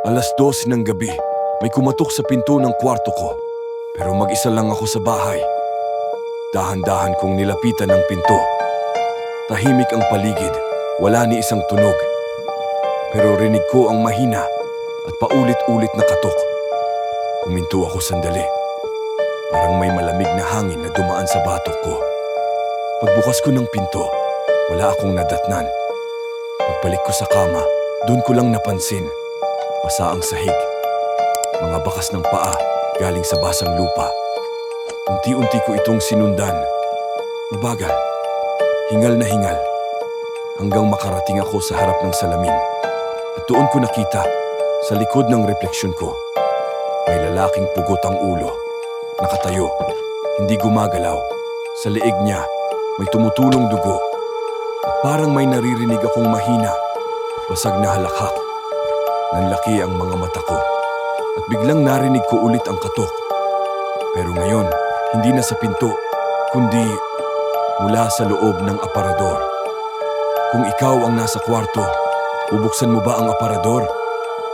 Alas 12 ng gabi, may kumatok sa pinto ng kwarto ko. Pero mag-isa lang ako sa bahay. Dahan-dahan kong nilapitan ang pinto. Tahimik ang paligid, wala ni isang tunog. Pero rinig ko ang mahina at paulit-ulit na katok. Huminto ako sandali. Parang may malamig na hangin na dumaan sa batok ko. Pagbukas ko ng pinto, wala akong nadatnan. Pagbalik ko sa kama, doon ko lang napansin. Basa ang sahig. Mga bakas ng paa galing sa basang lupa. Unti-unti ko itong sinundan. Mabagal. Hingal na hingal. Hanggang makarating ako sa harap ng salamin. At doon ko nakita, sa likod ng refleksyon ko, may lalaking pugot ang ulo. Nakatayo, hindi gumagalaw. Sa leeg niya, may tumutulong dugo. At parang may naririnig akong mahina, basag na halakhak. Nanlaki ang mga mata ko. At biglang narinig ko ulit ang katok. Pero ngayon, hindi na sa pinto, kundi mula sa loob ng aparador. Kung ikaw ang nasa kwarto, bubuksan mo ba ang aparador